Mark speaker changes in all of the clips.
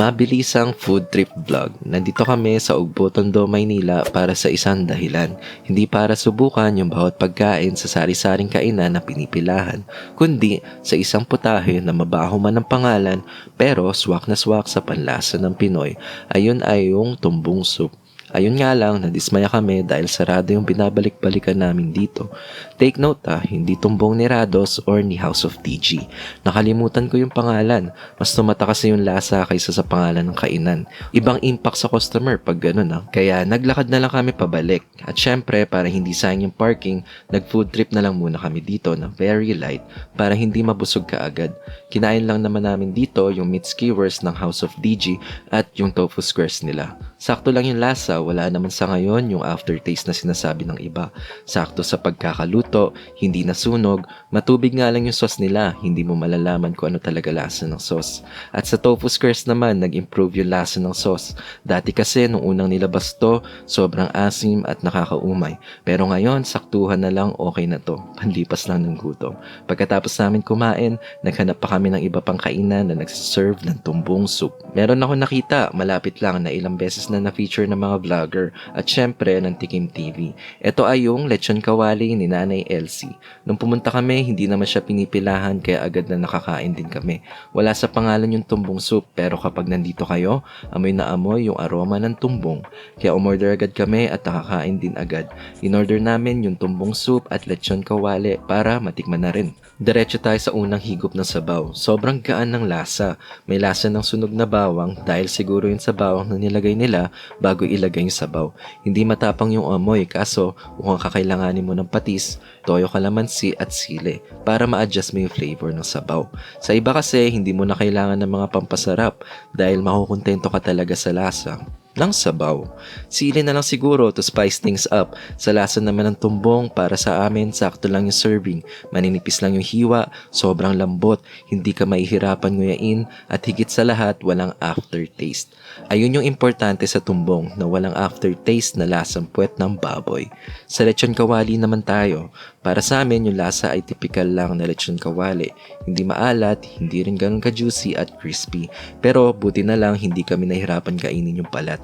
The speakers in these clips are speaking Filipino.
Speaker 1: Mabilisang food trip vlog. Nandito kami sa Ugbo, Tondo, Maynila para sa isang dahilan. Hindi para subukan yung bawat pagkain sa sari-saring kainan na pinipilahan, kundi sa isang putahe na mabaho man ang pangalan pero swak na swak sa panlasa ng Pinoy. Ayun ay yung tumbong soup. Ayun nga lang, nadismaya kami dahil sarado yung binabalik-balikan namin dito. Take note ah, hindi tumbong ni Rados or ni House of TG. Nakalimutan ko yung pangalan. Mas tumata kasi yung lasa kaysa sa pangalan ng kainan. Ibang impact sa customer pag ganun ah. Kaya naglakad na lang kami pabalik. At syempre, para hindi sayang yung parking, nag-food trip na lang muna kami dito na very light para hindi mabusog ka agad. Kinain lang naman namin dito yung meat skewers ng House of DG at yung tofu squares nila. Sakto lang yung lasa, wala naman sa ngayon yung aftertaste na sinasabi ng iba. Sakto sa pagkakaluto, hindi nasunog, matubig nga lang yung sauce nila, hindi mo malalaman kung ano talaga lasa ng sauce. At sa tofu squares naman, nag-improve yung lasa ng sauce. Dati kasi nung unang nilabas to, sobrang asim at nakakaumay. Pero ngayon, saktuhan na lang okay na to. Panlipas lang ng gutom. Pagkatapos namin kumain, naghanap pa kami ng iba pang kainan na nagsiserve ng tumbong soup. Meron ako nakita, malapit lang na ilang beses na na-feature ng mga vlogger at syempre ng Tikim TV. Ito ay yung lechon kawali ni Nanay Elsie. Nung pumunta kami, hindi naman siya pinipilahan kaya agad na nakakain din kami. Wala sa pangalan yung tumbong soup pero kapag nandito kayo, amoy na amoy yung aroma ng tumbong. Kaya umorder agad kami at nakakain din agad. In-order namin yung tumbong soup at lechon kawali para matikman na rin. Diretso tayo sa unang higop ng sabaw. Sobrang gaan ng lasa. May lasa ng sunog na bawang dahil siguro yung sa bawang na nilagay nila bago ilagay yung sabaw. Hindi matapang yung amoy kaso kung kakailanganin mo ng patis, toyo kalamansi at sili para ma-adjust mo yung flavor ng sabaw. Sa iba kasi hindi mo na kailangan ng mga pampasarap dahil makukontento ka talaga sa lasa ng sabaw. Sili na lang siguro to spice things up. Sa lasa naman ng tumbong, para sa amin, sakto lang yung serving. Maninipis lang yung hiwa, sobrang lambot, hindi ka mahihirapan nguyain, at higit sa lahat, walang aftertaste. Ayun yung importante sa tumbong, na walang aftertaste na lasang puwet ng baboy. Sa lechon kawali naman tayo. Para sa amin, yung lasa ay typical lang na lechon kawali. Hindi maalat, hindi rin ganun ka-juicy at crispy. Pero buti na lang hindi kami nahirapan kainin yung palat.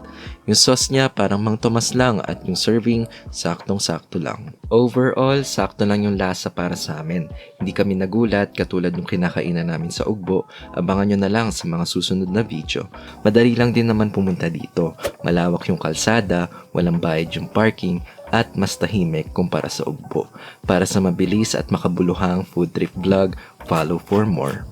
Speaker 1: Yung sauce niya parang mang Tomas lang at yung serving saktong-sakto lang. Overall, sakto lang yung lasa para sa amin. Hindi kami nagulat katulad ng kinakainan namin sa ugbo. Abangan nyo na lang sa mga susunod na video. Madali lang din naman pumunta dito. Malawak yung kalsada, walang bayad yung parking, at mas tahimik kumpara sa ugbo. Para sa mabilis at makabuluhang food trip vlog, follow for more.